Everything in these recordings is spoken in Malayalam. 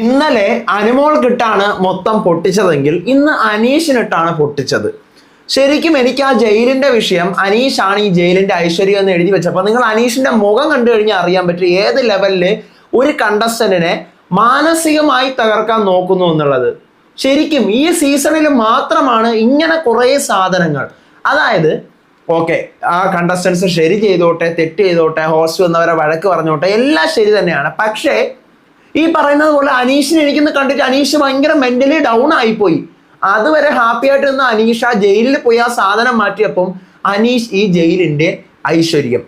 ഇന്നലെ അനുമോൾക്കിട്ടാണ് മൊത്തം പൊട്ടിച്ചതെങ്കിൽ ഇന്ന് അനീഷിനിട്ടാണ് പൊട്ടിച്ചത്. ശരിക്കും എനിക്ക് ആ ജയിലിന്റെ വിഷയം അനീഷാണ് ഈ ജയിലിന്റെ ഐശ്വര്യം എന്ന് എഴുതി വെച്ചപ്പോൾ നിങ്ങൾ അനീഷിന്റെ മുഖം കണ്ടു കഴിഞ്ഞാൽ അറിയാൻ പറ്റും ഏത് ലെവലിൽ ഒരു കണ്ടസ്റ്റന്റിനെ മാനസികമായി തകർക്കാൻ നോക്കുന്നു എന്നുള്ളത്. ശരിക്കും ഈ സീസണിൽ മാത്രമാണ് ഇങ്ങനെ കുറേ സാധനങ്ങൾ. അതായത് ഓക്കെ ആ കണ്ടസ്റ്റൻസ് ശരി ചെയ്തോട്ടെ തെറ്റ് ചെയ്തോട്ടെ ഹോസ്റ്റ് വന്നവരെ വഴക്ക് പറഞ്ഞോട്ടെ എല്ലാം ശരി തന്നെയാണ്. പക്ഷേ ഈ പറയുന്നത് പോലെ അനീഷിനെ എനിക്കൊന്ന് കണ്ടിട്ട് അനീഷ് ഭയങ്കര മെന്റലി ഡൗൺ ആയിപ്പോയി. അതുവരെ ഹാപ്പി ആയിട്ട് നിന്ന അനീഷ ജയിലിൽ പോയി ആ സാധനം മാറ്റിയപ്പം അനീഷ് ഈ ജയിലിന്റെ ഐശ്വര്യം.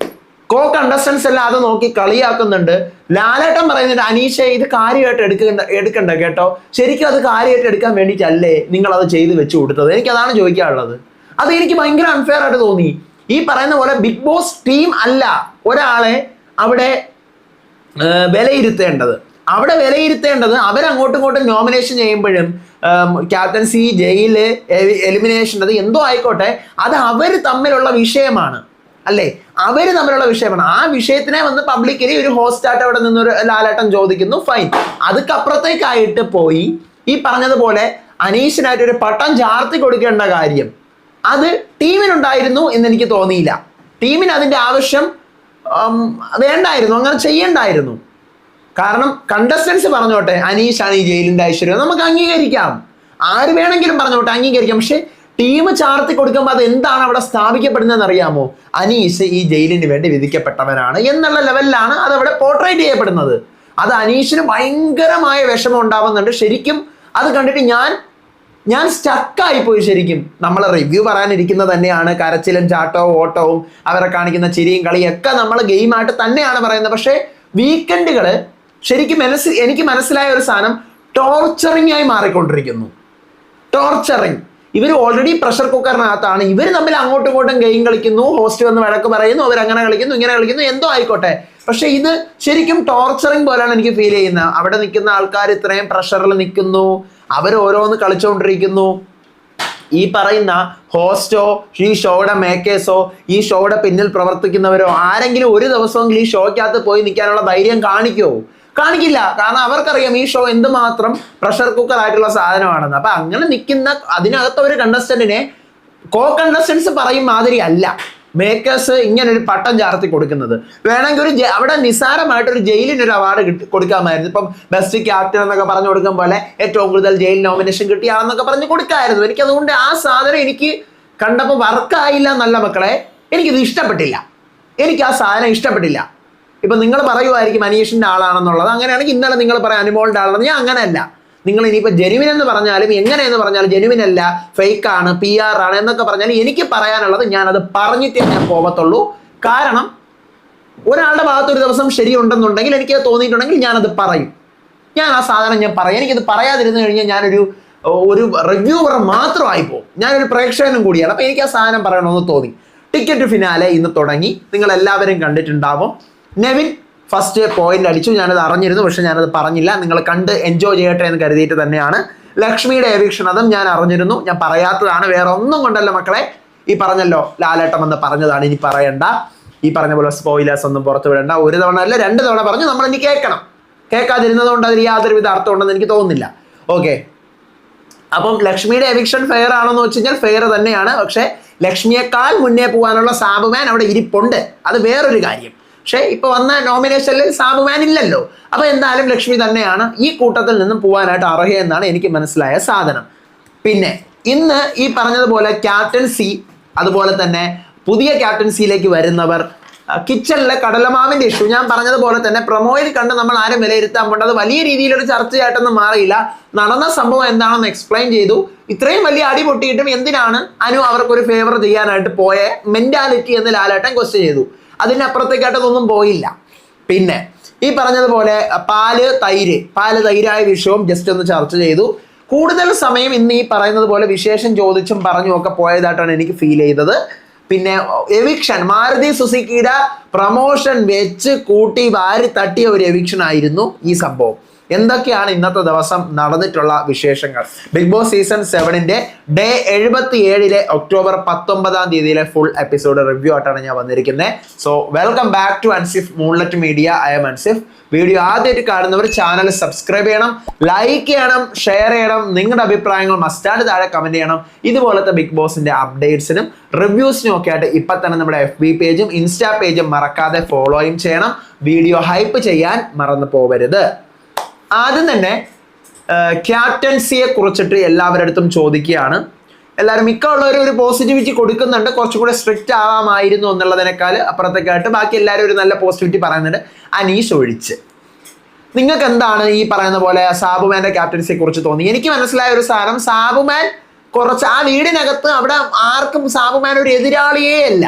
കോ കണ്ടസ്റ്റൻസ് എല്ലാം അത് നോക്കി കളിയാക്കുന്നുണ്ട്. ലാലേട്ടൻ പറയുന്നുണ്ട് അനീഷെ ഇത് കാര്യമായിട്ട് എടുക്കണ്ട എടുക്കണ്ട കേട്ടോ. ശരിക്കും അത് കാര്യമായിട്ട് എടുക്കാൻ വേണ്ടിയിട്ടല്ലേ നിങ്ങൾ അത് ചെയ്ത് വെച്ചു കൊടുത്തത്? എനിക്ക് അതാണ് ചോദിക്കാനുള്ളത്. അത് എനിക്ക് ഭയങ്കര അൺഫെയർ ആയിട്ട് തോന്നി. ഈ പറയുന്ന പോലെ ബിഗ് ബോസ് ടീം അല്ല ഒരാളെ അവിടെ വിലയിരുത്തേണ്ടത്. അവിടെ വിലയിരുത്തേണ്ടത് അവരങ്ങോട്ടും ഇങ്ങോട്ടും നോമിനേഷൻ ചെയ്യുമ്പോഴും ക്യാപ്റ്റൻസി ജയിൽ എലിമിനേഷൻ അത് എന്തോ ആയിക്കോട്ടെ അത് അവർ തമ്മിലുള്ള വിഷയമാണ്. അല്ലേ? അവർ തമ്മിലുള്ള വിഷയമാണ്. ആ വിഷയത്തിനെ വന്ന് പബ്ലിക്കലി ഒരു ഹോസ്റ്റായിട്ട് അവിടെ നിന്നൊരു ലാലേട്ടൻ ചോദിക്കുന്നു ഫൈൻ അതുക്കപ്പുറത്തേക്കായിട്ട് പോയി ഈ പറഞ്ഞതുപോലെ അനീഷിനായിട്ട് ഒരു പട്ടം ചാർത്തി കൊടുക്കേണ്ട കാര്യം അത് ടീമിനുണ്ടായിരുന്നു എന്ന് എനിക്ക് തോന്നിയില്ല. ടീമിന് അതിന്റെ ആവശ്യം വേണ്ടായിരുന്നു അങ്ങനെ ചെയ്യണ്ടായിരുന്നു. കാരണം കണ്ടസ്റ്റൻസ് പറഞ്ഞോട്ടെ അനീഷാണ് ഈ ജയിലിന്റെ ഐശ്വര്യം. നമുക്ക് അംഗീകരിക്കാം. ആര് വേണമെങ്കിലും പറഞ്ഞോട്ടെ അംഗീകരിക്കാം. പക്ഷെ ടീം ചാർത്തി കൊടുക്കുമ്പോൾ അത് എന്താണ് അവിടെ സ്ഥാപിക്കപ്പെടുന്നതെന്ന് അറിയാമോ? അനീഷ് ഈ ജയിലിന് വേണ്ടി വിധിക്കപ്പെട്ടവനാണ് എന്നുള്ള ലെവലിലാണ് അത് അവിടെ പോർട്രേറ്റ് ചെയ്യപ്പെടുന്നത്. അത് അനീഷിന് ഭയങ്കരമായ വിഷമം ഉണ്ടാവുന്നുണ്ട്. ശരിക്കും അത് കണ്ടിട്ട് ഞാൻ ഞാൻ സ്റ്റക്കായി പോയി ശരിക്കും. നമ്മൾ റിവ്യൂ പറയാനിരിക്കുന്നത് തന്നെയാണ്. കരച്ചിലും ചാട്ടവും ഓട്ടവും അവരെ കാണിക്കുന്ന ചിരിയും കളിയും ഒക്കെ നമ്മൾ ഗെയിമായിട്ട് തന്നെയാണ് പറയുന്നത്. പക്ഷേ വീക്കെൻഡുകൾ ശരിക്കും മനസ്സിൽ എനിക്ക് മനസ്സിലായ ഒരു സാധനം ടോർച്ചറിങ് ആയി മാറിക്കൊണ്ടിരിക്കുന്നു. ടോർച്ചറിങ് ഇവർ ഓൾറെഡി പ്രഷർ കുക്കറിനകത്താണ് ഇവർ തമ്മിൽ അങ്ങോട്ടും ഇങ്ങോട്ടും ഗെയിം കളിക്കുന്നു ഹോസ്റ്റ് വന്ന് വഴക്ക് പറയുന്നു അവർ അങ്ങനെ കളിക്കുന്നു ഇങ്ങനെ കളിക്കുന്നു എന്തോ ആയിക്കോട്ടെ. പക്ഷേ ഇത് ശരിക്കും ടോർച്ചറിങ് പോലെയാണ് എനിക്ക് ഫീൽ ചെയ്യുന്നത്. അവിടെ നിൽക്കുന്ന ആൾക്കാർ ഇത്രയും പ്രഷറിൽ നിൽക്കുന്നു. അവർ ഓരോന്ന് കളിച്ചുകൊണ്ടിരിക്കുന്നു ഈ പറയുന്ന ഹോസ്റ്റോ ഈ ഷോയുടെ മേക്കേഴ്സോ ഈ ഷോയുടെ പിന്നിൽ പ്രവർത്തിക്കുന്നവരോ ആരെങ്കിലും ഒരു ദിവസമെങ്കിലും ഈ ഷോയ്ക്കകത്ത് പോയി നിൽക്കാനുള്ള ധൈര്യം കാണിക്കുമോ കാണിക്കില്ല. കാരണം അവർക്കറിയാം ഈ ഷോ എന്തുമാത്രം പ്രഷർ കുക്കർ ആയിട്ടുള്ള സാധനമാണെന്ന്. അപ്പൊ അങ്ങനെ നിൽക്കുന്ന അതിനകത്ത് ഒരു കണ്ടസ്റ്റന്റിനെ കോ കണ്ടസ്റ്റൻസ് പറയും മാതിരി അല്ല. മേക്കേഴ്സ് ഇങ്ങനെ ഒരു പട്ടം ചാർത്തി കൊടുക്കുന്നത്. വേണമെങ്കിൽ ഒരു അവിടെ നിസാരമായിട്ട് ഒരു ജയിലിന് ഒരു അവാർഡ് കിട്ടി കൊടുക്കാമായിരുന്നു. ഇപ്പം ബെസ്റ്റ് ക്യാപ്റ്റൻ എന്നൊക്കെ പറഞ്ഞു കൊടുക്കും പോലെ ഏറ്റവും കൂടുതൽ ജയിൽ നോമിനേഷൻ കിട്ടിയാണെന്നൊക്കെ പറഞ്ഞ് കൊടുക്കായിരുന്നു. എനിക്ക് അതുകൊണ്ട് ആ സാധനം എനിക്ക് കണ്ടപ്പോൾ വർക്കായില്ല നല്ല മക്കളെ. എനിക്കിത് ഇഷ്ടപ്പെട്ടില്ല. എനിക്ക് ആ സാധനം ഇഷ്ടപ്പെട്ടില്ല. ഇപ്പൊ നിങ്ങൾ പറയുമായിരിക്കും അനീഷിന്റെ ആളാണെന്നുള്ളത്. അങ്ങനെയാണെങ്കിൽ ഇന്നലെ നിങ്ങൾ പറയാം അനുമോളുടെ ആളാണെന്ന്. ഞാൻ അങ്ങനെയല്ല. നിങ്ങൾ ഇനിയിപ്പോൾ ജെനുവിൻ എന്ന് പറഞ്ഞാലും എങ്ങനെയെന്ന് പറഞ്ഞാലും ജെനുവിൻ അല്ല ഫേക്ക് ആണ് പി ആർ ആണ് എന്നൊക്കെ പറഞ്ഞാലും എനിക്ക് പറയാനുള്ളത് ഞാനത് പറഞ്ഞിട്ടേ ഞാൻ പോകത്തുള്ളൂ കാരണം ഒരാളുടെ ഭാഗത്ത് ഒരു ദിവസം ശരിയുണ്ടെന്നുണ്ടെങ്കിൽ എനിക്ക് തോന്നിയിട്ടുണ്ടെങ്കിൽ ഞാനത് പറയും. ഞാൻ ആ സാധനം ഞാൻ പറയാം. എനിക്കത് പറയാതിരുന്നു കഴിഞ്ഞാൽ ഞാനൊരു ഒരു റിവ്യൂവർ മാത്രമായി പോകും. ഞാനൊരു പ്രേക്ഷകനും കൂടിയാണ്. അപ്പോൾ എനിക്ക് ആ സാധനം പറയണമെന്ന് തോന്നി. ടിക്കറ്റ് ഫിനാലെ ഇന്ന് തുടങ്ങി. നിങ്ങൾ എല്ലാവരും കണ്ടിട്ടുണ്ടാവും. നെവിൻ ഫസ്റ്റ് പോയിന്റ് അടിച്ചു. ഞാനത് അറിഞ്ഞിരുന്നു പക്ഷെ ഞാനത് പറഞ്ഞില്ല. നിങ്ങൾ കണ്ട് എൻജോയ് ചെയ്യട്ടെ എന്ന് കരുതിയിട്ട് തന്നെയാണ്. ലക്ഷ്മിയുടെ ഏവീക്ഷണതും ഞാൻ അറിഞ്ഞിരുന്നു. ഞാൻ പറയാത്തതാണ്. വേറെ ഒന്നും കൊണ്ടല്ല മക്കളെ. ഈ പറഞ്ഞല്ലോ ലാലേട്ടം എന്ന് പറഞ്ഞതാണ്. ഇനി പറയണ്ട. ഈ പറഞ്ഞ പോലെ സ്പോയിലേഴ്സ് ഒന്നും പുറത്തു വിടണ്ട. ഒരു തവണ അല്ല രണ്ട് തവണ പറഞ്ഞു. നമ്മൾ ഇനി കേൾക്കണം. കേൾക്കാതിരുന്നത് കൊണ്ട് അതിൽ അർത്ഥം ഉണ്ടെന്ന് എനിക്ക് തോന്നുന്നില്ല. ഓക്കെ അപ്പം ലക്ഷ്മിയുടെ എവിക്ഷൻ ഫെയർ ആണെന്ന് വെച്ച് കഴിഞ്ഞാൽ ഫെയർ തന്നെയാണ്. പക്ഷേ ലക്ഷ്മിയെക്കാൾ മുന്നേ പോകാനുള്ള സാബുമാൻ അവിടെ ഇരിപ്പുണ്ട്. അത് വേറൊരു കാര്യം. പക്ഷേ ഇപ്പൊ വന്ന നോമിനേഷനിൽ സാബുമാൻ ഇല്ലല്ലോ. അപ്പൊ എന്തായാലും ലക്ഷ്മി തന്നെയാണ് ഈ കൂട്ടത്തിൽ നിന്നും പോകാനായിട്ട് അർഹയെന്നാണ് എനിക്ക് മനസ്സിലായ സാധനം. പിന്നെ ഇന്ന് ഈ പറഞ്ഞതുപോലെ ക്യാപ്റ്റൻസി അതുപോലെ തന്നെ പുതിയ ക്യാപ്റ്റൻസിയിലേക്ക് വരുന്നവർ കിച്ചണിലെ കടലമാവിന്റെ ഇഷ്യൂ ഞാൻ പറഞ്ഞതുപോലെ തന്നെ പ്രൊമോയിൽ കണ്ട് നമ്മൾ ആരും വിലയിരുത്താൻ പോകേണ്ടത് വലിയ രീതിയിലൊരു ചർച്ചയായിട്ടൊന്നും മാറിയില്ല. നടന്ന സംഭവം എന്താണെന്ന് എക്സ്പ്ലെയിൻ ചെയ്തു. ഇത്രയും വലിയ അടി പൊട്ടിയിട്ടും എന്തിനാണ് അനു അവർക്കൊരു ഫേവർ ചെയ്യാനായിട്ട് പോയ? മെന്റാലിറ്റി എന്ന് ലാലേട്ടൻ ക്വസ്റ്റ്യൻ ചെയ്തു. അതിനപ്പുറത്തേക്കായിട്ടൊന്നും പോയില്ല. പിന്നെ ഈ പറഞ്ഞതുപോലെ പാൽ തൈര് പാൽ തൈരായ വിഷയവും ജസ്റ്റ് ഒന്ന് ചർച്ച ചെയ്തു. കൂടുതൽ സമയം ഇന്ന് ഈ പറയുന്നത് പോലെ വിശേഷം ചോദിച്ചും പറഞ്ഞും ഒക്കെ പോയതായിട്ടാണ് എനിക്ക് ഫീൽ ചെയ്തത്. പിന്നെ എവിക്ഷൻ മാരുതി സുസുക്കിയുടെ പ്രമോഷൻ വെച്ച് കൂട്ടി വാരി തട്ടിയ ഒരു എവിക്ഷൻ ആയിരുന്നു ഈ സംഭവം. എന്തൊക്കെയാണ് ഇന്നത്തെ ദിവസം നടന്നിട്ടുള്ള വിശേഷങ്ങൾ? ബിഗ് ബോസ് സീസൺ സെവനിന്റെ ഡേ എഴുപത്തി ഏഴിലെ ഒക്ടോബർ പത്തൊമ്പതാം തീയതിയിലെ ഫുൾ എപ്പിസോഡ് റിവ്യൂ ആയിട്ടാണ് ഞാൻ വന്നിരിക്കുന്നത്. So welcome back to Ansif moonlet media I am Ansif video ആദ്യമായിട്ട് കാണുന്നവർ ചാനൽ സബ്സ്ക്രൈബ് ചെയ്യണം ലൈക്ക് ചെയ്യണം ഷെയർ ചെയ്യണം. നിങ്ങളുടെ അഭിപ്രായങ്ങൾ മസ്റ്റാർഡ് താഴെ കമന്റ് ചെയ്യണം. ഇതുപോലത്തെ ബിഗ് ബോസിന്റെ അപ്ഡേറ്റ്സിനും റിവ്യൂസിനും ഒക്കെ ആയിട്ട് ഇപ്പം തന്നെ നമ്മുടെ എഫ് ബി പേജും ഇൻസ്റ്റാ പേജും മറക്കാതെ ഫോളോയും ചെയ്യണം. വീഡിയോ ഹൈപ്പ് ചെയ്യാൻ മറന്നു പോകരുത് ആദ്യം തന്നെ ക്യാപ്റ്റൻസിയെ കുറിച്ചിട്ട് എല്ലാവരുടെ അടുത്തും ചോദിക്കുകയാണ്. എല്ലാവരും മിക്ക ഉള്ളവരും ഒരു പോസിറ്റിവിറ്റി കൊടുക്കുന്നുണ്ട്. കുറച്ചും കൂടെ സ്ട്രിക്റ്റ് ആവാമായിരുന്നു എന്നുള്ളതിനേക്കാൾ അപ്പുറത്തേക്കായിട്ട് ബാക്കി എല്ലാവരും ഒരു നല്ല പോസിറ്റിവിറ്റി പറയുന്നുണ്ട്. അനീഷ് ഒഴിച്ച്. നിങ്ങൾക്ക് എന്താണ് ഈ പറയുന്ന പോലെ സാബുമാന്റെ ക്യാപ്റ്റൻസിയെ കുറിച്ച് തോന്നി? എനിക്ക് മനസ്സിലായ ഒരു സാധനം സാബുമാൻ കുറച്ച് ആ വീടിനകത്ത് അവിടെ ആർക്കും സാബുമാൻ ഒരു എതിരാളിയേ അല്ല.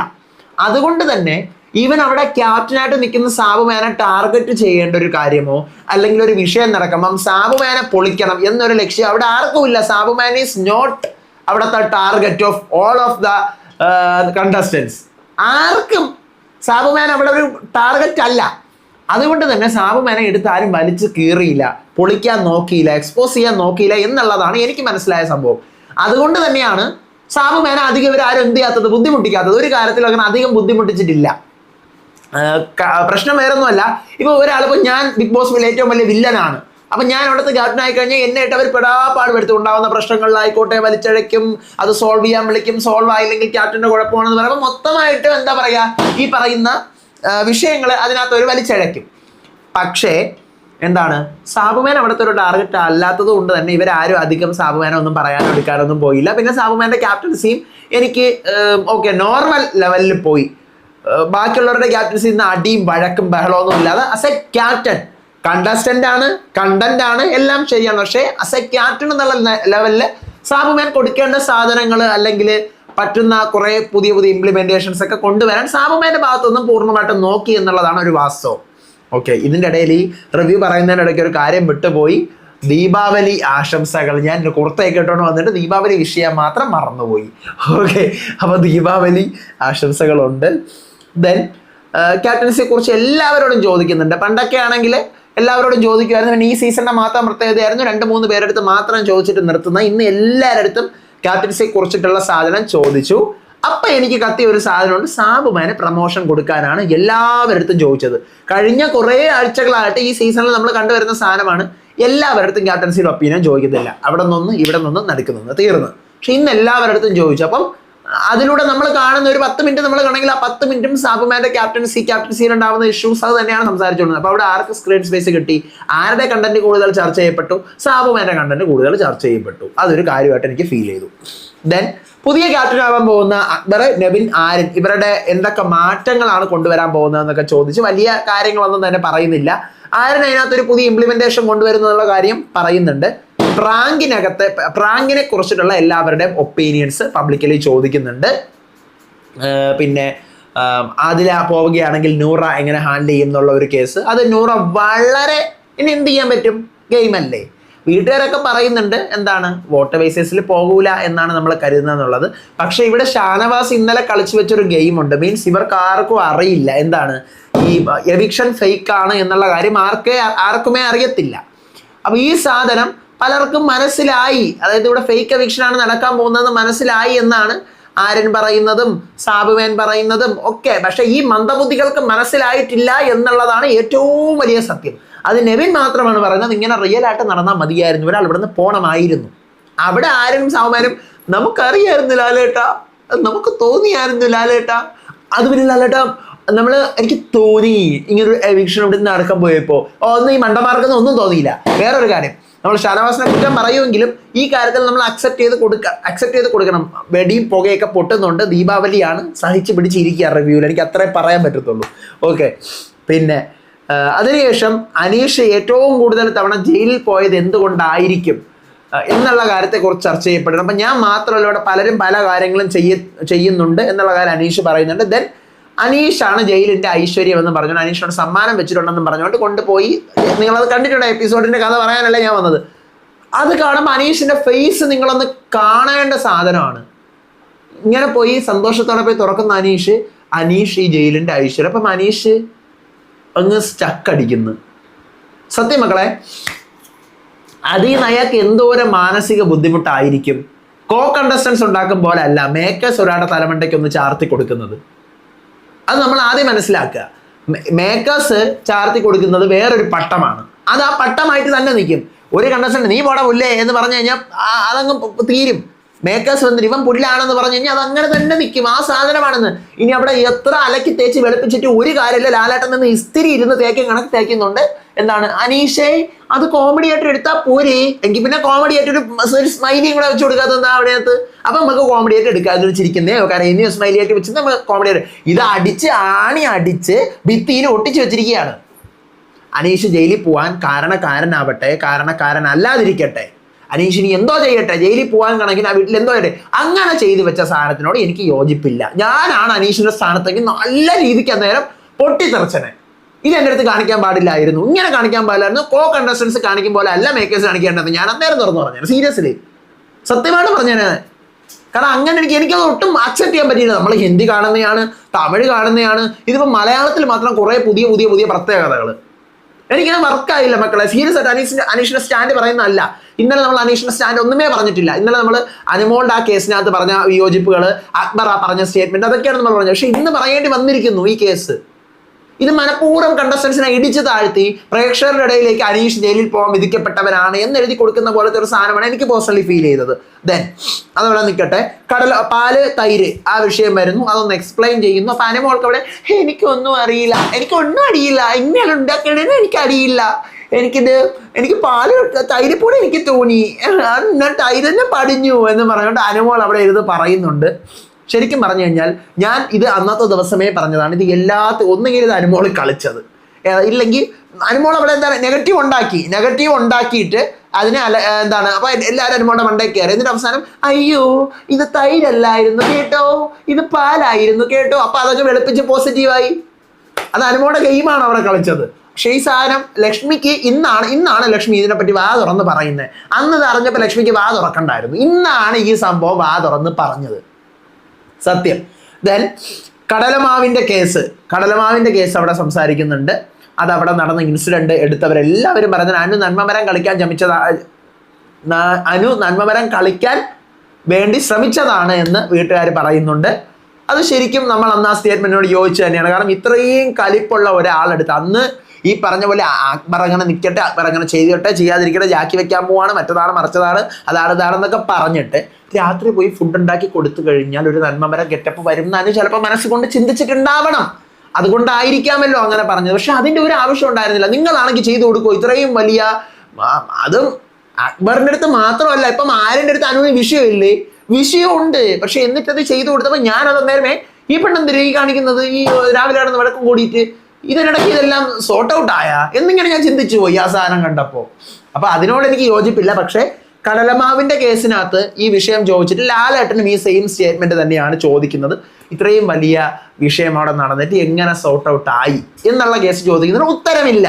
അതുകൊണ്ട് തന്നെ ഈവൻ അവിടെ ക്യാപ്റ്റനായിട്ട് നിൽക്കുന്ന സാബുമാനെ ടാർഗറ്റ് ചെയ്യേണ്ട ഒരു കാര്യമോ? അല്ലെങ്കിൽ ഒരു വിഷയം നടക്കുമ്പം സാബുമാനെ പൊളിക്കണം എന്നൊരു ലക്ഷ്യം അവിടെ ആർക്കുമില്ല സാബുമാൻ ഈസ് നോട്ട് അവിടുത്തെ target of all of the contestants ആർക്കും സാബുമാൻ അവിടെ ഒരു ടാർഗറ്റ് അല്ല. അതുകൊണ്ട് തന്നെ സാബുമാനെ എടുത്ത് ആരും വലിച്ചു കീറിയില്ല. പൊളിക്കാൻ നോക്കിയില്ല എക്സ്പോസ് ചെയ്യാൻ നോക്കിയില്ല എന്നുള്ളതാണ് എനിക്ക് മനസ്സിലായ സംഭവം. അതുകൊണ്ട് തന്നെയാണ് സാബുമാനെ അധികം ഇവർ ആരും എന്ത് ചെയ്യാത്തത്? ബുദ്ധിമുട്ടിക്കാത്തത്. ഒരു കാര്യത്തിലും അങ്ങനെ അധികം ബുദ്ധിമുട്ടിച്ചിട്ടില്ല. പ്രശ്നം വേറൊന്നുമല്ല. ഇപ്പൊ ഒരാളിപ്പോ ഞാൻ ബിഗ് ബോസ് ഏറ്റവും വലിയ വില്ലനാണ്. അപ്പൊ ഞാൻ അവിടുത്തെ ക്യാപ്റ്റൻ ആയി കഴിഞ്ഞാൽ എന്നെ ആയിട്ട് അവർ പെടാപ്പാട് എടുത്ത് ഉണ്ടാവുന്ന പ്രശ്നങ്ങളിലായിക്കോട്ടെ വലിച്ചഴയ്ക്കും അത് സോൾവ് ചെയ്യാൻ വിളിക്കും സോൾവ് ആയില്ലെങ്കിൽ ക്യാപ്റ്റന്റെ കുഴപ്പമാണെന്ന് പറയുമ്പോൾ മൊത്തമായിട്ട് എന്താ പറയാ? ഈ പറയുന്ന വിഷയങ്ങൾ അതിനകത്ത് ഒരു വലിച്ചഴയ്ക്കും. പക്ഷേ എന്താണ്? സാബുമാൻ അവിടുത്തെ ഒരു ടാർഗറ്റ് അല്ലാത്തത് കൊണ്ട് തന്നെ ഇവരാരും അധികം സാബുമാനെ ഒന്നും പറയാനോ എടുക്കാനൊന്നും പോയില്ല. പിന്നെ സാബുമേന്റെ ക്യാപ്റ്റൻസിയും എനിക്ക് ഓക്കെ നോർമൽ ലെവലിൽ പോയി. ബാക്കിയുള്ളവരുടെ ക്യാപ്റ്റൻസി ഇന്ന് അടിയും വഴക്കും ബഹളമൊന്നും ഇല്ലാതെ അസ് എ ക്യാപ്റ്റൻ കണ്ടസ്റ്റന്റ് ആണ് കണ്ടന്റ് ആണ് എല്ലാം ശരിയാണ്. പക്ഷേ അസ് എ ക്യാപ്റ്റൻ എന്നുള്ള ലെവലിൽ സാബുമാൻ കൊടുക്കേണ്ട സാധനങ്ങൾ അല്ലെങ്കിൽ പറ്റുന്ന കുറെ പുതിയ പുതിയ ഇംപ്ലിമെന്റേഷൻസ് ഒക്കെ കൊണ്ടുവരാൻ സാബുമാന്റെ ഭാഗത്തൊന്നും പൂർണമായിട്ടും നോക്കി എന്നുള്ളതാണ് ഒരു വാസ്തവം. ഓക്കെ ഇതിന്റെ ഇടയിൽ ഈ റിവ്യൂ പറയുന്നതിന്റെ ഇടയ്ക്ക് ഒരു കാര്യം വിട്ടുപോയി. ദീപാവലി ആശംസകൾ. ഞാൻ കുർത്തയൊക്കെ ഇട്ടോണ്ട് വന്നിട്ട് ദീപാവലി വിഷയം മാത്രം മറന്നുപോയി. ഓക്കെ അപ്പോൾ ദീപാവലി ആശംസകളുണ്ട്. ദെൻ ക്യാപ്റ്റൻസിയെ കുറിച്ച് എല്ലാവരോടും ചോദിക്കുന്നുണ്ട്. പണ്ടൊക്കെ ആണെങ്കിൽ എല്ലാവരോടും ചോദിക്കുമായിരുന്നു പിന്നെ ഈ സീസണിന്റെ മാത്രം പ്രത്യേകതയായിരുന്നു? രണ്ട് മൂന്ന് പേരെടുത്ത് മാത്രം ചോദിച്ചിട്ട് നിർത്തുന്ന ഇന്ന് എല്ലാവരടുത്തും ക്യാപ്റ്റൻസിയെ കുറിച്ചിട്ടുള്ള സാധനം ചോദിച്ചു. അപ്പൊ എനിക്ക് കത്തിയ ഒരു സാധനമുണ്ട് സാബുമാന് പ്രമോഷൻ കൊടുക്കാനാണ് എല്ലാവരുടെ അടുത്തും ചോദിച്ചത്. കഴിഞ്ഞ കുറേ ആഴ്ചകളായിട്ട് ഈ സീസണിൽ നമ്മൾ കണ്ടുവരുന്ന സാധനമാണ് എല്ലാവരുടെ അടുത്തും ക്യാപ്റ്റൻസിയുടെ ഒപ്പീനിയൻ ചോദിക്കുന്നില്ല. അവിടെ നിന്ന് ഇവിടെ നിന്നും നടക്കുന്നത് തീർന്നു. പക്ഷെ ഇന്ന് എല്ലാവരുടെ അടുത്തും ചോദിച്ചു. അപ്പം അതിലൂടെ നമ്മൾ കാണുന്ന ഒരു പത്ത് മിനിറ്റ് നമ്മൾ കാണെങ്കിൽ ആ പത്ത് മിനിറ്റും സാബുമാന്റെ ക്യാപ്റ്റൻസി ക്യാപ്റ്റൻസിയിൽ ഉണ്ടാവുന്ന ഇഷ്യൂസ് അത് തന്നെയാണ് സംസാരിച്ചുകൊണ്ടിരുന്നത്. അപ്പോൾ അവിടെ ആർക്ക് സ്ക്രീൻ സ്പേസ് കിട്ടി? ആരുടെ കണ്ടന്റ് കൂടുതൽ ചർച്ച ചെയ്യപ്പെട്ടു? സാബുമാന്റെ കണ്ടന്റ് കൂടുതൽ ചർച്ച ചെയ്യപ്പെട്ടു. അതൊരു കാര്യമായിട്ട് എനിക്ക് ഫീൽ ചെയ്തു. ദെൻ പുതിയ ക്യാപ്റ്റൻ ആവാൻ പോകുന്ന അക്ബർ നബിൻ ആര്യൻ. ഇവരുടെ എന്തൊക്കെ മാറ്റങ്ങളാണ് കൊണ്ടുവരാൻ പോകുന്നത് എന്നൊക്കെ ചോദിച്ച് വലിയ കാര്യങ്ങളൊന്നും തന്നെ പറയുന്നില്ല. ആര്യൻ അതിനകത്തൊരു പുതിയ ഇംപ്ലിമെന്റേഷൻ കൊണ്ടുവരുന്നുള്ള കാര്യം പറയുന്നുണ്ട്. പ്രാങ്കിനകത്ത് പ്രാങ്കിനെ കുറിച്ചിട്ടുള്ള എല്ലാവരുടെയും ഒപ്പീനിയൻസ് പബ്ലിക്കലി ചോദിക്കുന്നുണ്ട്. പിന്നെ അതില പോവുകയാണെങ്കിൽ നൂറ എങ്ങനെ ഹാൻഡിൽ ചെയ്യും എന്നുള്ള ഒരു കേസ് അത് നൂറ വളരെ ഇനി എന്ത് ചെയ്യാൻ പറ്റും? ഗെയിം അല്ലേ? വീട്ടുകാരൊക്കെ പറയുന്നുണ്ട് എന്താണ് വോട്ട് ബേസിസിൽ പോകൂല എന്നാണ് നമ്മൾ കരുതുന്നത് എന്നുള്ളത് പക്ഷെ ഇവിടെ ഷാനവാസ് ഇന്നലെ കളിച്ചു വെച്ചൊരു ഗെയിമുണ്ട് മീൻസ് ഇവർക്ക് ആർക്കും അറിയില്ല എന്താണ് ഈ എവിക്ഷൻ ഫേക്ക് ആണ് എന്നുള്ള കാര്യം ആർക്കേ ആർക്കുമേ അറിയത്തില്ല. അപ്പൊ ഈ സാധനം പലർക്കും മനസ്സിലായി. അതായത് ഇവിടെ ഫേക്ക് എവിക്ഷൻ ആണ് നടക്കാൻ പോകുന്നത് മനസ്സിലായി എന്നാണ് ആര്യൻ പറയുന്നതും സാബുവേൻ പറയുന്നതും ഒക്കെ. പക്ഷെ ഈ മന്ദബുദ്ധികൾക്ക് മനസ്സിലായിട്ടില്ല എന്നുള്ളതാണ് ഏറ്റവും വലിയ സത്യം. അത് നെവിൻ മാത്രമാണ് പറയുന്നത്. ഇങ്ങനെ റിയൽ ആയിട്ട് നടന്നാൽ മതിയായിരുന്നു. ഒരാൾ ഇവിടെ നിന്ന് പോണമായിരുന്നു. അവിടെ ആരും സാമാനും നമുക്കറിയായിരുന്നു ലാലേട്ട. നമുക്ക് തോന്നിയായിരുന്നു ലാലേട്ട. അത് പിന്നെ ലാലേട്ട നമ്മൾ എനിക്ക് തോന്നി. ഇങ്ങനൊരു എവിക്ഷൻ ഇവിടെ നിന്ന് നടക്കാൻ പോയപ്പോൾ ഒന്നും ഈ മണ്ടന്മാർക്കൊന്നും ഒന്നും തോന്നിയില്ല. വേറൊരു കാര്യം നമ്മൾ ഷാനവാസിനെ കുറ്റം പറയുമെങ്കിലും ഈ കാര്യത്തിൽ നമ്മൾ അക്സെപ്റ്റ് ചെയ്ത് കൊടുക്കുക അക്സെപ്റ്റ് ചെയ്ത് കൊടുക്കണം. വെടിയും പുകയൊക്കെ പൊട്ടുന്നുണ്ട്. ദീപാവലിയാണ് സഹിച്ച് പിടിച്ചിരിക്കുക റിവ്യൂവിൽ എനിക്ക് അത്രേ പറയാൻ പറ്റത്തുള്ളൂ. ഓക്കെ പിന്നെ അതിനുശേഷം അനീഷ് ഏറ്റവും കൂടുതൽ തവണ ജയിലിൽ പോയത് എന്തുകൊണ്ടായിരിക്കും? എന്നുള്ള കാര്യത്തെക്കുറിച്ച് ചർച്ച ചെയ്യപ്പെടണം അപ്പം ഞാൻ മാത്രമല്ല ഇവിടെ പലരും പല കാര്യങ്ങളും ചെയ്യ ചെയ്യുന്നുണ്ട് എന്നുള്ള കാര്യം അനീഷ് പറയുന്നുണ്ട്. ദെൻ അനീഷാണ് ജയിലിന്റെ ഐശ്വര്യം എന്ന് പറഞ്ഞു അനീഷിനോട് സമ്മാനം വെച്ചിട്ടുണ്ടെന്ന് പറഞ്ഞുകൊണ്ട് കൊണ്ടുപോയി. നിങ്ങളത് കണ്ടിട്ടുണ്ട് എപ്പിസോഡിന്റെ കഥ? പറയാനല്ല ഞാൻ വന്നത്. അത് കാണുമ്പോൾ അനീഷിന്റെ ഫേസ് നിങ്ങളൊന്ന് കാണേണ്ട സാധനമാണ്. ഇങ്ങനെ പോയി സന്തോഷത്തോടെ പോയി തുറക്കുന്ന അനീഷ് അനീഷ് ഈ ജയിലിന്റെ ഐശ്വര്യം. അപ്പം അനീഷ് അങ്ങ് സ്റ്റക്കടിക്കുന്നു സത്യം മക്കളെ അതിൽ നിന്ന് അയാൾക്ക് എന്തോരം മാനസിക ബുദ്ധിമുട്ടായിരിക്കും. കോ കണ്ടസ്റ്റൻസ് ഉണ്ടാക്കും പോലെ അല്ല മേക്കേഴ്സ് ഒരാളുടെ തലമണ്ടയ്ക്ക് ഒന്ന് ചാർത്തി കൊടുക്കുന്നത്. അത് നമ്മൾ ആദ്യം മനസ്സിലാക്കുക. മേക്കേഴ്സ് ചാർത്തി കൊടുക്കുന്നത് വേറൊരു പട്ടമാണ്. അത് ആ പട്ടമായിട്ട് തന്നെ നിൽക്കും. ഒരു കണ്ടസ്റ്റന്റ് നീ പോടാ പുല്ലേ എന്ന് പറഞ്ഞു കഴിഞ്ഞാൽ അതങ്ങ് തീരും. മേക്കേഴ്സ് വന്നിട്ട് ഇവൻ പുല്ലാണെന്ന് പറഞ്ഞു കഴിഞ്ഞാൽ അത് അങ്ങനെ തന്നെ നിൽക്കും ആ സാധനമാണെന്ന്. ഇനി അവിടെ എത്ര അലക്കി തേച്ച് വെളുപ്പിച്ചിട്ട് ഒരു കാര്യമില്ല. ലാലേട്ടൻ നിന്ന് ഇസ്തിരി ഇരുന്ന് തേക്കും കണക്ക് തേക്കുന്നുണ്ട്. എന്താണ്? അനീഷേ അത് കോമഡി ആയിട്ട് എടുത്താൽ പോരെ. എങ്കിൽ പിന്നെ കോമഡി ആയിട്ട് ഒരു സ്മൈലിയും കൂടെ വെച്ച് കൊടുക്കാത്ത എന്താ അവിടെ അകത്ത് അപ്പൊ നമുക്ക് കോമഡി ആയിട്ട് എടുക്കാം അതൊരു ചിരിക്കുന്നേ കാരണം ഇനിയും സ്മൈലി ആയിട്ട് വെച്ച് നമ്മൾ കോമഡി ആയിട്ട് ഇത് അടിച്ച് ആണി അടിച്ച് ഭിത്തിയിൽ ഒട്ടിച്ച് വെച്ചിരിക്കുകയാണ്. അനീഷ് ജയിലിൽ പോവാൻ കാരണക്കാരനാവട്ടെ കാരണക്കാരനല്ലാതിരിക്കട്ടെ. അനീഷ് ഇനി എന്തോ ചെയ്യട്ടെ? ജയിലിൽ പോകാൻ കണക്കിന് ആ വീട്ടിൽ എന്തോ ചെയ്യട്ടെ? അങ്ങനെ ചെയ്തു വെച്ച സാധനത്തിനോട് എനിക്ക് യോജിപ്പില്ല. ഞാനാണ് അനീഷിന്റെ സ്ഥാനത്തേക്ക് നല്ല രീതിക്ക് അന്നേരം പൊട്ടിത്തെറിച്ചനെ. ഇത് എന്റെ അടുത്ത് കാണിക്കാൻ പാടില്ലായിരുന്നു. ഇങ്ങനെ കാണിക്കാൻ പാടില്ലായിരുന്നു. കോ കണ്ടസ്റ്റൻസ് കാണിക്കും പോലെ അല്ല മേക്കേഴ്സ് കാണിക്കേണ്ടത് ഞാൻ അന്നേരം തുറന്നു പറഞ്ഞു സീരിയസ്ലി സത്യമായിട്ട് പറഞ്ഞേനെ. കാരണം അങ്ങനെ എനിക്ക് എനിക്കത് ഒട്ടും അക്സെപ്റ്റ് ചെയ്യാൻ പറ്റിയില്ല. നമ്മൾ ഹിന്ദി കാണുന്നതാണ് തമിഴ് കാണുന്നതാണ് ഇതിപ്പോൾ മലയാളത്തിൽ മാത്രം കുറേ പുതിയ പുതിയ പുതിയ പ്രത്യേകതകൾ എനിക്കത് വർക്കായില്ല മക്കളെ. സീരിയസ് ആയിട്ട് അനീഷിന്റെ അനീഷിന്റെ സ്റ്റാൻഡ് പറയുന്നതല്ല. ഇന്നലെ നമ്മൾ അനീഷിന്റെ സ്റ്റാൻഡ് ഒന്നുമേ പറഞ്ഞിട്ടില്ല. ഇന്നലെ നമ്മൾ അനുമോളുടെ ആ കേസിനകത്ത് പറഞ്ഞ വിയോജിപ്പുകൾ അക്ബർ ആ പറഞ്ഞ സ്റ്റേറ്റ്മെന്റ് അതൊക്കെയാണ് നമ്മൾ പറഞ്ഞത്. പക്ഷെ ഇന്ന് പറയേണ്ടി വന്നിരിക്കുന്നു ഈ കേസ് ഇത് മനഃപൂർവം കണ്ടസ്റ്റൻസിനെ ഇടിച്ചു താഴ്ത്തി പ്രേക്ഷകരുടെ ഇടയിലേക്ക് അനീഷ് ജയിലിൽ പോകാൻ വിധിക്കപ്പെട്ടവനാണ് എന്ന് എഴുതി കൊടുക്കുന്ന പോലത്തെ ഒരു സാധനമാണ് എനിക്ക് പേഴ്സണലി ഫീൽ ചെയ്തത്. ദെൻ അതവിടെ നിൽക്കട്ടെ. കടൽ പാൽ തൈര് ആ വിഷയം വരുന്നു. അതൊന്ന് എക്സ്പ്ലെയിൻ ചെയ്യുന്നു. അപ്പൊ അനുമോൾക്ക് അവിടെ "ഹേ, എനിക്കൊന്നും അറിയില്ല. എനിക്കൊന്നും അറിയില്ല എങ്ങനെയാണ് ഉണ്ടാക്കണേന്ന് എനിക്ക് അറിയില്ല എനിക്കിത് എനിക്ക് പാൽ തൈര് പോലെ എനിക്ക് തോന്നി. ഞാൻ തൈര് തന്നെ പടിഞ്ഞു എന്ന് പറഞ്ഞുകൊണ്ട് അനുമോൾ അവിടെ എഴുതി പറയുന്നുണ്ട്. ശരിക്കും പറഞ്ഞു കഴിഞ്ഞാൽ ഞാൻ ഇത് അന്നത്തെ ദിവസമേ പറഞ്ഞതാണ്. ഇത് എല്ലാത്ത ഒന്നുകിൽ ഇത് അനുമോൾ കളിച്ചത്. ഇല്ലെങ്കിൽ അനുമോൾ അവിടെ എന്താണ് നെഗറ്റീവ് ഉണ്ടാക്കി. നെഗറ്റീവ് ഉണ്ടാക്കിയിട്ട് അതിനെ അല എന്താണ് അപ്പൊ എല്ലാവരും അനുമോളുടെ മണ്ടേ കയറി. എന്നിട്ട് അവസാനം അയ്യോ ഇത് തൈരല്ലായിരുന്നു കേട്ടോ. ഇത് പാലായിരുന്നു കേട്ടോ. അപ്പൊ അതൊക്കെ വെളുപ്പിച്ച് പോസിറ്റീവായി അത് അനുമോളുടെ ഗെയിമാണ് അവിടെ കളിച്ചത്. പക്ഷേ ഈ സാധനം ലക്ഷ്മിക്ക് ഇന്നാണ് ഇന്നാണ് ലക്ഷ്മി ഇതിനെപ്പറ്റി വാ തുറന്ന് പറയുന്നത് അന്ന് ഇത് അറിഞ്ഞപ്പോൾ ലക്ഷ്മിക്ക് വാ തുറക്കണ്ടായിരുന്നു. ഇന്നാണ് ഈ സംഭവം വാ തുറന്ന് പറഞ്ഞത്. സത്യം. ദെൻ കടലമാവിന്റെ കേസ് കടലമാവിന്റെ കേസ് അവിടെ സംസാരിക്കുന്നുണ്ട്. അത് അവിടെ നടന്ന ഇൻസിഡന്റ് എടുത്തവരെല്ലാവരും പറഞ്ഞത് അനു നന്മമരം കളിക്കാൻ ശ്രമിച്ചതാ അനു നന്മമരം കളിക്കാൻ വേണ്ടി ശ്രമിച്ചതാണ് എന്ന് വീട്ടുകാർ പറയുന്നുണ്ട്. അത് ശരിക്കും നമ്മൾ അന്ന് ആ സ്റ്റേറ്റ്മെന്റിനോട് യോജിച്ച് തന്നെയാണ്. കാരണം ഇത്രയും കലിപ്പുള്ള ഒരാളെടുത്ത് അന്ന് ഈ പറഞ്ഞ പോലെ അക്ബർ അങ്ങനെ നിൽക്കട്ടെ അക്ബർ അങ്ങനെ ചെയ്തിട്ടെ ചെയ്യാതിരിക്കട്ടെ ജാക്കി വെക്കാൻ പോവാണ് മറ്റതാണ് മറിച്ചതാണ് അതാണ് ഇതാണെന്നൊക്കെ പറഞ്ഞിട്ട് രാത്രി പോയി ഫുഡ് ഉണ്ടാക്കി കൊടുത്തു കഴിഞ്ഞാൽ ഒരു നന്മമരം ഗെറ്റപ്പ് വരും എന്നാലും ചിലപ്പോൾ മനസ്സുകൊണ്ട് ചിന്തിച്ചിട്ടുണ്ടാവണം. അതുകൊണ്ടായിരിക്കാമല്ലോ അങ്ങനെ പറഞ്ഞത്. പക്ഷെ അതിന്റെ ഒരു ആവശ്യം ഉണ്ടായിരുന്നില്ല. നിങ്ങളാണെങ്കിൽ ചെയ്തു കൊടുക്കുമോ ഇത്രയും വലിയ അതും അക്ബറിന്റെ അടുത്ത് മാത്രമല്ല ഇപ്പം ആരുടെ അടുത്ത് അനുവിന് വിഷയമില്ലേ? വിഷയമുണ്ട്. പക്ഷെ എന്നിട്ടത് ചെയ്തു കൊടുത്തപ്പോൾ ഞാനത് നേരമേ ഈ പെണ്ണെന്തിനാ ഈ കാണിക്കുന്നത്? ഈ രാവിലെ നടന്ന് വഴക്കം കൂടിയിട്ട് ഇതിനിടയ്ക്ക് ഇതെല്ലാം സോർട്ട് ഔട്ട് ആയ എന്നിങ്ങനെ ഞാൻ ചിന്തിച്ചു പോയി ആ സാധനം കണ്ടപ്പോൾ അപ്പൊ അതിനോട് എനിക്ക് യോജിപ്പില്ല. പക്ഷേ കടലമാവിന്റെ കേസിനകത്ത് ഈ വിഷയം ചോദിച്ചിട്ട് ലാലേട്ടനും ഈ സെയിം സ്റ്റേറ്റ്മെന്റ് തന്നെയാണ് ചോദിക്കുന്നത്. ഇത്രയും വലിയ വിഷയം അവിടെ നടന്നിട്ട് എങ്ങനെ സോർട്ട് ഔട്ട് ആയി എന്നുള്ള കേസ് ചോദിക്കുന്നതിന് ഉത്തരമില്ല.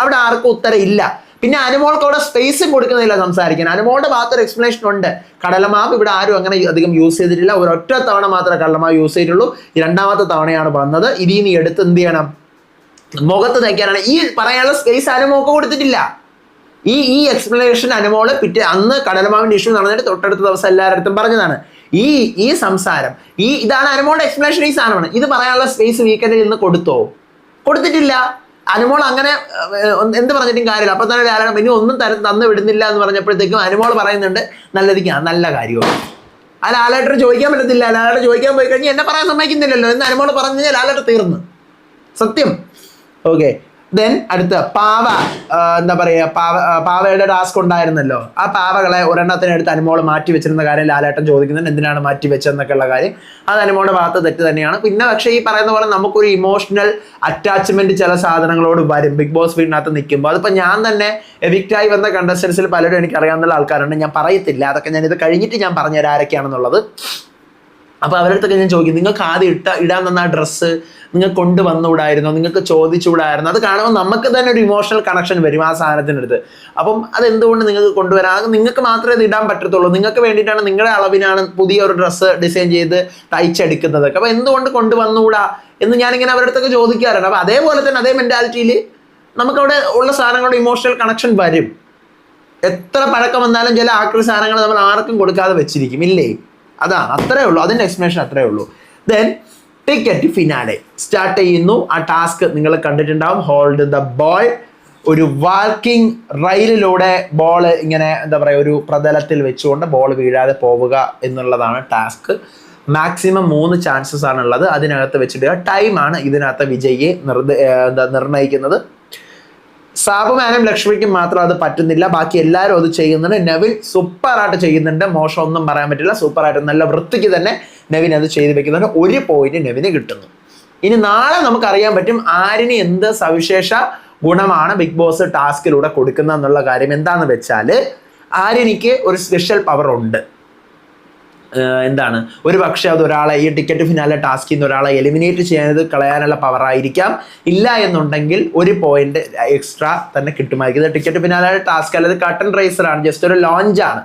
അവിടെ ആർക്കും ഉത്തരമില്ല. പിന്നെ അനുമോൾക്ക് അവിടെ സ്പേസും കൊടുക്കുന്നില്ല സംസാരിക്കാൻ. അനുമോളുടെ ഭാഗത്തൊരു എക്സ്പ്ലനേഷൻ ഉണ്ട്. കടലമാവ് ഇവിടെ ആരും അങ്ങനെ അധികം യൂസ് ചെയ്തിട്ടില്ല. ഒരൊറ്റ തവണ മാത്രമേ കടലമാവ് യൂസ് ചെയ്തിട്ടുള്ളൂ. രണ്ടാമത്തെ തവണയാണ് വന്നത്. നിന്ന് എടുത്ത് എന്ത് ചെയ്യണം? മുഖത്ത് തയ്ക്കാനാണ് ഈ പറയാനുള്ള സ്പേസ് അനുമോക്ക് കൊടുത്തിട്ടില്ല. ഈ ഈ എക്സ്പ്ലനേഷൻ അനുമോൾ പിറ്റേ അന്ന് കടലമാവിന്റെ ഇഷ്യൂ നടന്നിട്ട് തൊട്ടടുത്ത ദിവസം എല്ലാവരുടെ പറഞ്ഞതാണ്. ഈ ഈ സംസാരം ഈ ഇതാണ് അനുമോളുടെ എക്സ്പ്ലനേഷൻ ഈ സാധനമാണ്. ഇത് പറയാനുള്ള സ്പേസ് വീക്കെൻഡിൽ നിന്ന് കൊടുത്തോ? കൊടുത്തിട്ടില്ല. അനുമോൾ അങ്ങനെ എന്ത് പറഞ്ഞിട്ടും കാര്യമില്ല. അപ്പൊ തന്നെ ധാരാളം ഇനി ഒന്നും തരം തന്നു വിടുന്നില്ല എന്ന് പറഞ്ഞപ്പോഴത്തേക്കും അനുമോൾ പറയുന്നുണ്ട് നല്ലതിക്ക് ആ നല്ല കാര്യമാണ്. ആ ലാലേട്ടർ ചോദിക്കാൻ പറ്റത്തില്ല. ലാലേട്ടർ ചോദിക്കാൻ പോയി കഴിഞ്ഞാൽ എന്നെ പറയാൻ സമ്മതിക്കുന്നില്ലല്ലോ. എന്ന് അനുമോൾ പറഞ്ഞു കഴിഞ്ഞാൽ ലാലേട്ടർ തീർന്നു. സത്യം. ഓക്കെ ദെൻ അടുത്ത പാവ എന്താ പറയുക പാവ പാവയുടെ ടാസ്ക് ഉണ്ടായിരുന്നല്ലോ. ആ പാവകളെ ഒരെണ്ണത്തിന് എടുത്ത് അനുമോൾ മാറ്റി വെച്ചിരുന്ന കാര്യം ലാലേട്ടൻ ചോദിക്കുന്നുണ്ട്. എന്തിനാണ് മാറ്റി വെച്ചതെന്നൊക്കെ ഉള്ള കാര്യം. അത് അനുമോളുടെ ഭാഗത്ത് തെറ്റ് തന്നെയാണ്. പിന്നെ പക്ഷേ ഈ പറയുന്ന പോലെ നമുക്കൊരു ഇമോഷണൽ അറ്റാച്ച്മെന്റ് ചില സാധനങ്ങളോട് വരും. ബിഗ് ബോസ് വീടിനകത്ത് നിൽക്കുമ്പോൾ. അതിപ്പോൾ ഞാൻ തന്നെ എവിക്റ്റായി വന്ന കണ്ടസ്റ്റൻസിൽ പലരും എനിക്ക് അറിയാവുന്ന ആൾക്കാരുണ്ട്. ഞാൻ പറയത്തില്ല. അതൊക്കെ ഞാൻ ഇത് കഴിഞ്ഞിട്ട് ഞാൻ പറഞ്ഞുതരാം ആരൊക്കെയാണെന്നുള്ളത്. അപ്പൊ അവരുടെ അടുത്തൊക്കെ ഞാൻ ചോദിക്കും നിങ്ങൾക്ക് ആദ്യം ഇട്ട ഇടാൻ തന്ന ആ ഡ്രസ്സ് നിങ്ങൾ കൊണ്ടുവന്നുകൂടായിരുന്നോ? നിങ്ങൾക്ക് ചോദിച്ചുകൂടായിരുന്നോ? അത് കാണുമ്പോൾ നമുക്ക് തന്നെ ഒരു ഇമോഷണൽ കണക്ഷൻ വരും ആ സാധനത്തിനടുത്ത് അപ്പം അത് എന്തുകൊണ്ട് നിങ്ങൾക്ക് കൊണ്ടുവരാം? അത് നിങ്ങൾക്ക് മാത്രമേ ഇത് ഇടാൻ പറ്റത്തുള്ളൂ. നിങ്ങൾക്ക് വേണ്ടിയിട്ടാണ് നിങ്ങളുടെ അളവിനാണ് പുതിയ ഒരു ഡ്രസ്സ് ഡിസൈൻ ചെയ്ത് തയ്ച്ചെടുക്കുന്നതൊക്കെ അപ്പൊ എന്തുകൊണ്ട് കൊണ്ടുവന്നുകൂടാ എന്ന് ഞാനിങ്ങനെ അവരുടെ അടുത്തൊക്കെ ചോദിക്കാറുണ്ട്. അപ്പൊ അതേപോലെ തന്നെ അതേ മെന്റാലിറ്റിയിൽ നമുക്കവിടെ ഉള്ള സാധനങ്ങളുടെ ഇമോഷണൽ കണക്ഷൻ വരും. എത്ര പഴക്കം വന്നാലും ചില ആക്രി സാധനങ്ങൾ നമ്മൾ ആർക്കും കൊടുക്കാതെ വെച്ചിരിക്കും. ഇല്ലേ? അതാണ് അത്രേ ഉള്ളൂ. അതിന്റെ എക്സ്പ്ലനേഷൻ അത്രേ ഉള്ളൂ. ദെൻ ടിക്കറ്റ് ഫിനാലെ സ്റ്റാർട്ട് ചെയ്യുന്നു. ആ ടാസ്ക് നിങ്ങൾ കണ്ടിട്ടുണ്ടാവും. ഹോൾഡ് ദ ബോൾ ഒരു വാക്കിംഗ് റെയിലിലൂടെ ബോൾ ഇങ്ങനെ എന്താ പറയുക ഒരു പ്രതലത്തിൽ വെച്ചുകൊണ്ട് ബോൾ വീഴാതെ പോവുക എന്നുള്ളതാണ് ടാസ്ക് മാക്സിമം മൂന്ന് ചാൻസസ് ആണുള്ളത്. അതിനകത്ത് വെച്ചിട്ട് ടൈമാണ് ഇതിനകത്ത് വിജയിയെ നിർദ്ദ നിർണയിക്കുന്നത്. സാബുമാനും ലക്ഷ്മിക്കും മാത്രം അത് പറ്റുന്നില്ല. ബാക്കി എല്ലാവരും അത് ചെയ്യുന്നുണ്ട്. നവിൻ സൂപ്പറായിട്ട് ചെയ്യുന്നുണ്ട്. മോശം ഒന്നും പറയാൻ പറ്റില്ല. സൂപ്പറായിട്ട് നല്ല വൃത്തിക്ക് തന്നെ നവിൻ അത് ചെയ്ത് വെക്കുന്നുണ്ട്. ഒരു പോയിന്റ് നവിന് കിട്ടുന്നു. ഇനി നാളെ നമുക്ക് അറിയാൻ പറ്റും ആരിന് എന്ത് സവിശേഷ ഗുണമാണ് ബിഗ് ബോസ് ടാസ്കിലൂടെ കൊടുക്കുന്നത് എന്നുള്ള കാര്യം എന്താന്ന് വെച്ചാൽ ആര്യനിക്ക് ഒരു സ്പെഷ്യൽ പവർ ഉണ്ട്. എന്താണ്? ഒരു പക്ഷേ അത് ഒരാളെ ഈ ടിക്കറ്റ് ഫിനാലെ ടാസ്കിൽ നിന്ന് ഒരാളെ എലിമിനേറ്റ് ചെയ്യാനത് കളയാനുള്ള പവർ ആയിരിക്കാം. ഇല്ല എന്നുണ്ടെങ്കിൽ ഒരു പോയിന്റ് എക്സ്ട്രാ തന്നെ കിട്ടുമായിരിക്കും. ഇത് ടിക്കറ്റ് ഫിനാലെ ടാസ്ക് അല്ലെങ്കിൽ കട്ടൺ റേസർ ആണ് ജസ്റ്റ് ഒരു ലോഞ്ച് ആണ്.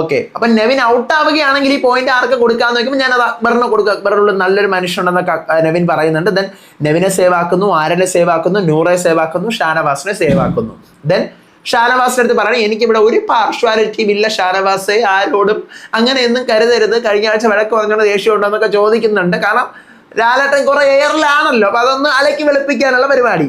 ഓക്കെ അപ്പൊ നെവിൻ ഔട്ട് ആവുകയാണെങ്കിൽ ഈ പോയിന്റ് ആർക്ക് കൊടുക്കാന്ന് നോക്കുമ്പോൾ ഞാൻ അത് അക്ബറിന് കൊടുക്കുക അക്ബറിനുള്ള നല്ലൊരു മനുഷ്യനുണ്ടെന്നൊക്കെ നെവിൻ പറയുന്നുണ്ട്. ദെൻ നെവിനെ സേവാക്കുന്നു ആരനെ സേവാക്കുന്നു നൂറെ സേവ് ആക്കുന്നു ഷാനവാസിനെ സേവാക്കുന്നു ദെൻ ഷാനവാസിന്റെ അടുത്ത് പറയണം എനിക്കിവിടെ ഒരു പാർഷ്വാലിറ്റിയും ഇല്ല ഷാനവാസെ ആരോടും അങ്ങനെയൊന്നും കരുതരുത്. കഴിഞ്ഞ ആഴ്ച വഴക്ക് പറഞ്ഞുകൊണ്ട് ദേഷ്യം ഉണ്ടോ എന്നൊക്കെ ചോദിക്കുന്നുണ്ട്. കാരണം ലാലട്ടൻ കുറെ എയറിലാണല്ലോ അപ്പൊ അതൊന്ന് അലക്കി വെളുപ്പിക്കാനുള്ള പരിപാടി.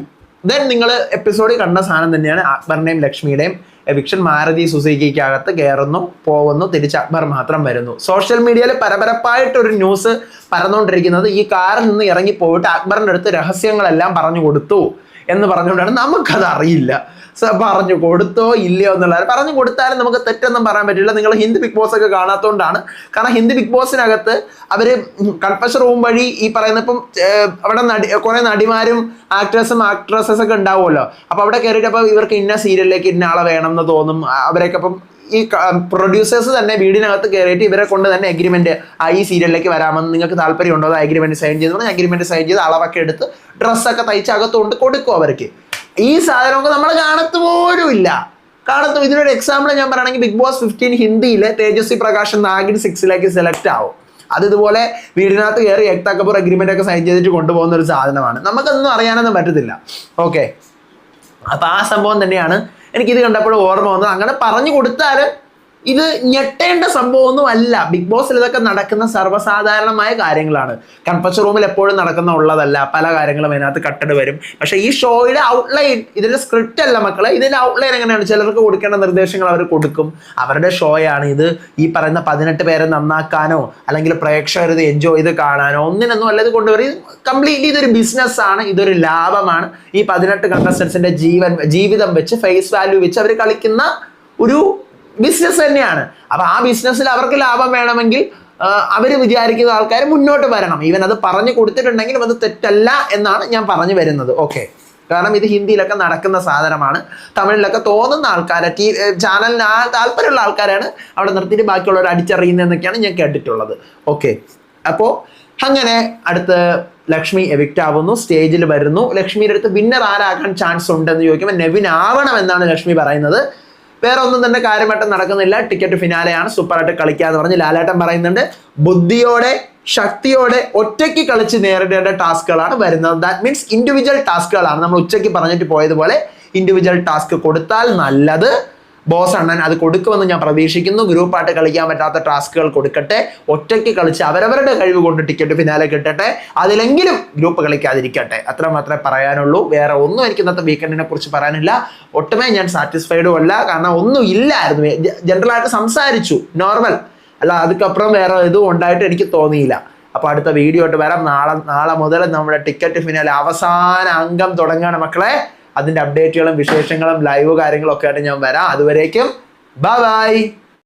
ദെൻ നിങ്ങൾ എപ്പിസോഡിൽ കണ്ട സാധനം തന്നെയാണ് അക്ബറിന്റെയും ലക്ഷ്മിയുടെയും എവിക്ഷൻ മാരുതി സുസുക്കിക്കകത്ത് കയറുന്നു പോകുന്നു തിരിച്ച് അക്ബർ മാത്രം വരുന്നു. സോഷ്യൽ മീഡിയയിൽ പരപരപ്പായിട്ടൊരു ന്യൂസ് പരന്നുകൊണ്ടിരിക്കുന്നത് ഈ കാറിൽ നിന്ന് ഇറങ്ങി പോയിട്ട് അക്ബറിന്റെ അടുത്ത് രഹസ്യങ്ങളെല്ലാം പറഞ്ഞു കൊടുത്തു എന്ന് പറഞ്ഞുകൊണ്ടാണ് നമുക്കത് അറിയില്ല പറഞ്ഞു കൊടുത്തോ ഇല്ലയോ എന്നുള്ളത് പറഞ്ഞു കൊടുത്താലും നമുക്ക് തെറ്റൊന്നും പറയാൻ പറ്റില്ല. നിങ്ങൾ ഹിന്ദി ബിഗ് ബോസ് ഒക്കെ കാണാത്തതുകൊണ്ടാണ് കാരണം ഹിന്ദി ബിഗ് ബോസിനകത്ത് അവർ കൺഫഷൻ റൂം വഴി ഈ പറയുന്ന ഇപ്പം അവിടെ നടി കുറെ നടിമാരും ആക്ടേഴ്സും ആക്ട്രസസ് ഒക്കെ ഉണ്ടാവുമല്ലോ. അപ്പോൾ അവിടെ കയറിയിട്ട് അപ്പോൾ ഇവർക്ക് ഇന്ന സീരിയലിലേക്ക് ഇന്ന ആളെ വേണം എന്ന് തോന്നും അവരൊക്കെ അപ്പം ഈ പ്രൊഡ്യൂസേഴ്സ് തന്നെ വീടിനകത്ത് കയറിയിട്ട് ഇവരെ കൊണ്ട് തന്നെ എഗ്രിമെന്റ് ആ ഈ സീരിയലിലേക്ക് വരാമെന്ന് നിങ്ങൾക്ക് താല്പര്യമുണ്ടോ? അത് അഗ്രിമെന്റ് സൈൻ ചെയ്ത് എഗ്രിമെന്റ് സൈൻ ചെയ്ത് അളവൊക്കെ എടുത്ത് ഡ്രസ്സൊക്കെ തയ്ച്ച് അകത്തുകൊണ്ട് കൊടുക്കും അവർക്ക്. ഈ സാധനമൊക്കെ നമ്മൾ കാണത്ത് പോലും ഇല്ല കാണത്തു. ഇതിനൊരു എക്സാമ്പിൾ ഞാൻ പറയുകയാണെങ്കിൽ ബിഗ് ബോസ് ഫിഫ്റ്റീൻ ഹിന്ദിയിലെ തേജസ്വി പ്രകാശൻ നാഗിൻ സിക്സിലേക്ക് സെലക്ട് ആവും. അത് ഇതുപോലെ വീടിനകത്ത് കയറി കപൂർ അഗ്രിമെന്റ് ഒക്കെ സൈൻ ചെയ്തിട്ട് കൊണ്ടുപോകുന്ന ഒരു സാധനമാണ്. നമുക്കൊന്നും അറിയാനൊന്നും പറ്റത്തില്ല. ഓക്കെ അപ്പൊ ആ സംഭവം തന്നെയാണ്. എനിക്കിത് കണ്ടപ്പോൾ ഓർമ്മ വന്നത്. അങ്ങനെ പറഞ്ഞു കൊടുത്താലും ഇത് ഞെട്ടേണ്ട സംഭവമൊന്നും അല്ല ബിഗ് ബോസിൽ ഇതൊക്കെ നടക്കുന്ന സർവസാധാരണമായ കാര്യങ്ങളാണ്. കൺഫസ് റൂമിൽ എപ്പോഴും നടക്കുന്ന ഉള്ളതല്ല. പല കാര്യങ്ങളും അതിനകത്ത് കട്ടട് വരും. പക്ഷേ ഈ ഷോയുടെ ഔട്ട്ലൈൻ ഇതിന്റെ സ്ക്രിപ്റ്റ് അല്ല മക്കളെ. ഇതിന്റെ ഔട്ട്ലൈൻ എങ്ങനെയാണ്? ചിലർക്ക് കൊടുക്കേണ്ട നിർദ്ദേശങ്ങൾ അവർ കൊടുക്കും. അവരുടെ ഷോയാണ് ഇത്. ഈ പറയുന്ന പതിനെട്ട് പേരെ നന്നാക്കാനോ അല്ലെങ്കിൽ പ്രേക്ഷകർ ഇത് എൻജോയ് ചെയ്ത് കാണാനോ ഒന്നിനൊന്നും അല്ല ഇത് കൊണ്ടുവരും കംപ്ലീറ്റ്ലി ഇതൊരു ബിസിനസ് ആണ്. ഇതൊരു ലാഭമാണ്. ഈ പതിനെട്ട് കണ്ടസ്റ്റൻസിന്റെ ജീവൻ ജീവിതം വെച്ച് ഫേസ് വാല്യൂ വെച്ച് അവർ കളിക്കുന്ന ഒരു ബിസിനസ് തന്നെയാണ്. അപ്പൊ ആ ബിസിനസ്സിൽ അവർക്ക് ലാഭം വേണമെങ്കിൽ അവർ വിചാരിക്കുന്ന ആൾക്കാർ മുന്നോട്ട് വരണം. ഈവൻ അത് പറഞ്ഞു കൊടുത്തിട്ടുണ്ടെങ്കിലും അത് തെറ്റല്ല എന്നാണ് ഞാൻ പറഞ്ഞു വരുന്നത്. ഓക്കെ കാരണം ഇത് ഹിന്ദിയിലൊക്കെ നടക്കുന്ന സാധനമാണ്. തമിഴിലൊക്കെ തോന്നുന്ന ആൾക്കാരെ. ടി ചാനലിന് ആ താല്പര്യമുള്ള ആൾക്കാരാണ് അവിടെ നിർത്തിയിട്ട് ബാക്കിയുള്ളവർ അടിച്ചറിയുന്നതെന്നൊക്കെയാണ് ഞാൻ കേട്ടിട്ടുള്ളത്. ഓക്കെ അപ്പോൾ അങ്ങനെ അടുത്ത് ലക്ഷ്മി എവിക്റ്റ് ആവുന്നു. സ്റ്റേജിൽ വരുന്നു. ലക്ഷ്മിയുടെ അടുത്ത് വിന്നർ ആരാകാൻ ചാൻസ് ഉണ്ടെന്ന് ചോദിക്കുമ്പോൾ നെവിൻ ആവണം എന്നാണ് ലക്ഷ്മി പറയുന്നത്. വേറെ ഒന്നും തന്നെ കാര്യമായിട്ട് നടക്കുന്നില്ല. ടിക്കറ്റ് ഫിനാലെയാണ് സൂപ്പറായിട്ട് കളിക്കുക എന്ന് പറഞ്ഞ് ലാലേട്ടൻ പറയുന്നുണ്ട്. ബുദ്ധിയോടെ ശക്തിയോടെ ഒറ്റയ്ക്ക് കളിച്ച് നേരിടേണ്ട ടാസ്കുകളാണ് വരുന്നത്. ദാറ്റ് മീൻസ് ഇൻഡിവിജ്വൽ ടാസ്കുകളാണ്. നമ്മൾ ഉച്ചയ്ക്ക് പറഞ്ഞിട്ട് പോയതുപോലെ ഇൻഡിവിജ്വൽ ടാസ്ക് കൊടുത്താൽ നല്ലത്. ബോസ് അണ്ണൻ അത് കൊടുക്കുമെന്ന് ഞാൻ പ്രതീക്ഷിക്കുന്നു. ഗ്രൂപ്പായിട്ട് കളിക്കാൻ പറ്റാത്ത ടാസ്കുകൾ കൊടുക്കട്ടെ. ഒറ്റയ്ക്ക് കളിച്ച് അവരവരുടെ കഴിവ് കൊണ്ട് ടിക്കറ്റ് ഫിനാലെ കിട്ടട്ടെ. അതിലെങ്കിലും ഗ്രൂപ്പ് കളിക്കാതിരിക്കട്ടെ. അത്ര മാത്രമേ പറയാനുള്ളൂ. വേറെ ഒന്നും എനിക്ക് ഇന്നത്തെ വീക്കെൻഡിനെ കുറിച്ച് പറയാനില്ല. ഒട്ടുമേ ഞാൻ സാറ്റിസ്ഫൈഡും അല്ല. കാരണം ഒന്നും ഇല്ലായിരുന്നു. ജനറൽ ആയിട്ട് സംസാരിച്ചു. നോർമൽ അല്ല അതുക്കപ്പുറം വേറെ ഇതും ഉണ്ടായിട്ട് എനിക്ക് തോന്നിയില്ല. അപ്പൊ അടുത്ത വീഡിയോ ആയിട്ട് വരാം. നാളെ നാളെ മുതൽ നമ്മുടെ ടിക്കറ്റ് ഫിനാലെ അവസാന അംഗം തുടങ്ങുകയാണ് മക്കളെ. അതിന്റെ അപ്ഡേറ്റുകളും വിശേഷങ്ങളും ലൈവ് കാര്യങ്ങളൊക്കെ ആയിട്ട് ഞാൻ വരാം. അതുവരേക്കും ബൈ ബൈ